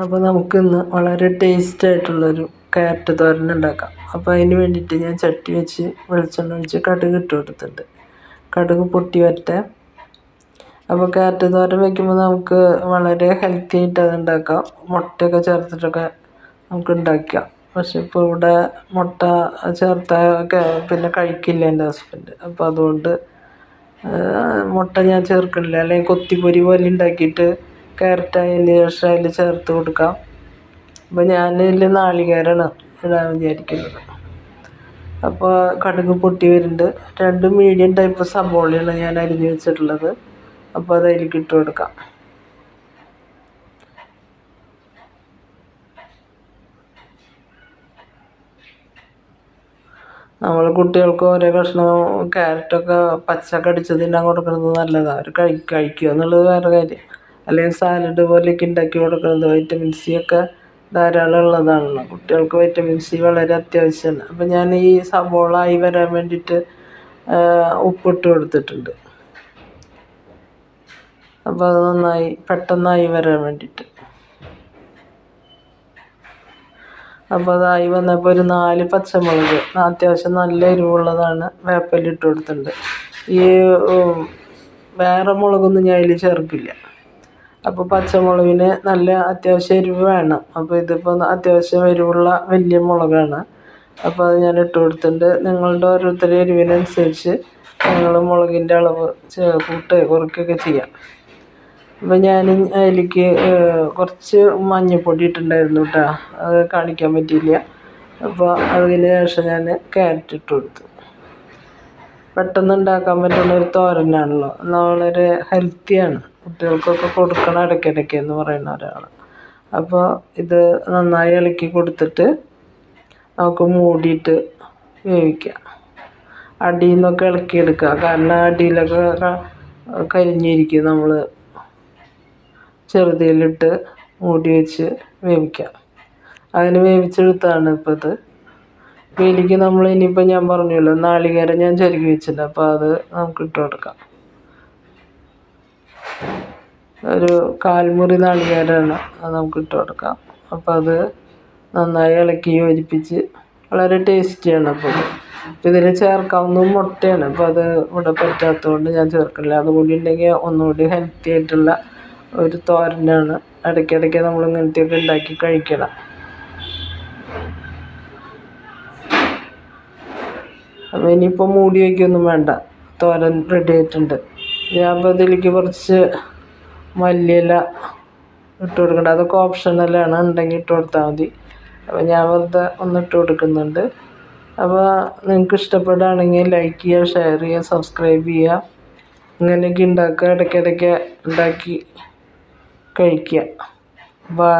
അപ്പോൾ നമുക്കിന്ന് വളരെ ടേസ്റ്റ് ആയിട്ടുള്ളൊരു ക്യാരറ്റ് തോരൻ ഉണ്ടാക്കാം. അപ്പോൾ അതിന് വേണ്ടിയിട്ട് ഞാൻ ചട്ടി വെച്ച് വെളിച്ചെണ്ണ ഒഴിച്ച് കടുക് ഇട്ട് കൊടുത്തിട്ടുണ്ട്. കടുക് പൊട്ടി വരട്ടെ. അപ്പോൾ ക്യാരറ്റ് തോരൻ വയ്ക്കുമ്പോൾ നമുക്ക് വളരെ ഹെൽത്തി ആയിട്ട് അത് ഉണ്ടാക്കാം. മുട്ടയൊക്കെ ചേർത്തിട്ടൊക്കെ നമുക്ക് ഉണ്ടാക്കാം. പക്ഷെ ഇപ്പോൾ ഇവിടെ മുട്ട ചേർത്താൽ പിന്നെ കഴിക്കില്ല എന്റെ ഹസ്ബൻഡ് അപ്പോൾ അതുകൊണ്ട് മുട്ട ഞാൻ ചേർക്കണില്ല. അല്ലെങ്കിൽ കൊത്തിപ്പൊരി പോലെ ഉണ്ടാക്കിയിട്ട് ക്യാരറ്റ് അതിന് ശേഷം അതിൽ ചേർത്ത് കൊടുക്കാം. അപ്പോൾ ഞാൻ ഇതിൽ നാളികേരമാണ് ഇടാൻ വിചാരിക്കുന്നത്. അപ്പോൾ കടുക് പൊട്ടി വരുന്നുണ്ട്. രണ്ട് മീഡിയം ടൈപ്പ് സബോളയാണ് ഞാൻ അരിഞ്ഞ് വെച്ചിട്ടുള്ളത്. അപ്പോൾ അത് അതിലേക്ക് ഇട്ട് കൊടുക്കാം. നമ്മൾ കുട്ടികൾക്ക് ഓരോ കഷ്ണം ക്യാരറ്റൊക്കെ പച്ച കടിച്ച് തിന്നാൻ കൊടുക്കുന്നത് നല്ലതാണ് അവർ കഴി കഴിക്കുക എന്നുള്ളത് വേറെ കാര്യം. അല്ലെങ്കിൽ സാലഡ് പോലെയൊക്കെ ഉണ്ടാക്കി കൊടുക്കുന്നത് വൈറ്റമിൻ സി ഒക്കെ ധാരാളം ഉള്ളതാണല്ലോ. കുട്ടികൾക്ക് വൈറ്റമിൻ സി വളരെ അത്യാവശ്യമാണ് അപ്പം ഞാൻ ഈ സവോള ആയി വരാൻ വേണ്ടിയിട്ട് ഉപ്പിട്ട് കൊടുത്തിട്ടുണ്ട്. അപ്പോൾ അത് നന്നായി പെട്ടെന്നായി വരാൻ വേണ്ടിയിട്ട്. അപ്പോൾ അതായി വന്നപ്പോൾ ഒരു നാല് പച്ചമുളക് അത്യാവശ്യം നല്ല എരിവുള്ളതാണ് വേപ്പലിട്ട് കൊടുത്തിട്ടുണ്ട്. ഈ വേറെ മുളകൊന്നും ഞാൻ അതിൽ ചേർക്കില്ല. അപ്പോൾ പച്ചമുളകിന് നല്ല അത്യാവശ്യം എരിവ് വേണം. അപ്പോൾ ഇതിപ്പോൾ അത്യാവശ്യം എരിവുള്ള വലിയ മുളകാണ്. അപ്പോൾ അത് ഞാൻ ഇട്ട് കൊടുത്തിട്ടുണ്ട്. നിങ്ങളുടെ ഓരോരുത്തരുടെ എരിവിനനുസരിച്ച് നിങ്ങൾ മുളകിന്റെ അളവ് കൂട്ടുകയോ കുറയ്ക്കുകയൊക്കെ ചെയ്യാം. അപ്പോൾ ഞാൻ അതിലേക്ക് കുറച്ച് മഞ്ഞൾപ്പൊടി ഇട്ടിട്ടുണ്ടായിരുന്നു കേട്ടോ അത് കാണിക്കാൻ പറ്റിയില്ല. അപ്പോൾ അതിന് ശേഷം ഞാൻ ക്യാരറ്റ് ഇട്ട് കൊടുത്തു. പെട്ടെന്ന് ഉണ്ടാക്കാൻ പറ്റുന്ന ഒരു തോരനാണല്ലോ. വളരെ ഹെൽത്തിയാണ് കുട്ടികൾക്കൊക്കെ കൊടുക്കണം ഇടയ്ക്കിടയ്ക്ക് എന്ന് പറയുന്ന ഒരാൾ അപ്പോൾ ഇത് നന്നായി ഇളക്കി കൊടുത്തിട്ട് നമുക്ക് മൂടിയിട്ട് വേവിക്കാം. അടിയിൽ നിന്നൊക്കെ ഇളക്കിയെടുക്കുക. കാരണം അടിയിലൊക്കെ കരിഞ്ഞിരിക്കും നമ്മൾ ചെറുതീയിലിട്ട് മൂടി വെച്ച് വേവിക്കാം. അങ്ങനെ വേവിച്ചെടുത്താണ് ഇപ്പോൾ ഇത്. ഇതിലേക്ക് നമ്മൾ ഇനിയിപ്പോൾ ഞാൻ പറഞ്ഞല്ലോ നാളികേരം ഞാൻ ചെരുകി വെച്ചിട്ടുണ്ട് അപ്പോൾ അത് നമുക്ക് ഇട്ട് കൊടുക്കാം. ഒരു കാൽമുറി നാളികേരമാണ് അത് നമുക്ക് ഇട്ട് കൊടുക്കാം. അപ്പോൾ അത് നന്നായി ഇളക്കി യോജിപ്പിച്ച് വളരെ ടേസ്റ്റിയാണ് അപ്പോൾ ഇതിൽ ചേർക്കാവുന്ന മുട്ടയാണ് അപ്പോൾ അത് ഇവിടെ പറ്റാത്തതുകൊണ്ട് ഞാൻ ചേർക്കില്ല. അതുകൂടി ഉണ്ടെങ്കിൽ ഒന്നുകൂടി ഹെൽത്തി ആയിട്ടുള്ള ഒരു തോരനാണ്. ഇടയ്ക്കിടയ്ക്ക് നമ്മൾ ഇങ്ങനത്തെയൊക്കെ ഉണ്ടാക്കി കഴിക്കണം. അപ്പോൾ ഇനിയിപ്പോൾ മൂടി വയ്ക്കൊന്നും വേണ്ട. തോരൻ റെഡി ആയിട്ടുണ്ട്. അപ്പോൾ ഇതിലേക്ക് കുറച്ച് മല്ലിയില ഇട്ട് കൊടുക്കണ്ട. അതൊക്കെ ഓപ്ഷണലാണ് ഉണ്ടെങ്കിൽ ഇട്ട് കൊടുത്താൽ മതി. അപ്പോൾ ഞാൻ വെറുതെ ഒന്ന് ഇട്ട് കൊടുക്കുന്നുണ്ട്. അപ്പോൾ നിങ്ങൾക്ക് ഇഷ്ടപ്പെടുകയാണെങ്കിൽ ലൈക്ക് ചെയ്യുക ഷെയർ ചെയ്യുക സബ്സ്ക്രൈബ് ചെയ്യുക. ഇങ്ങനെയൊക്കെ ഉണ്ടാക്കുക ഇടയ്ക്കിടയ്ക്ക് ഉണ്ടാക്കി കഴിക്കുക. ബൈ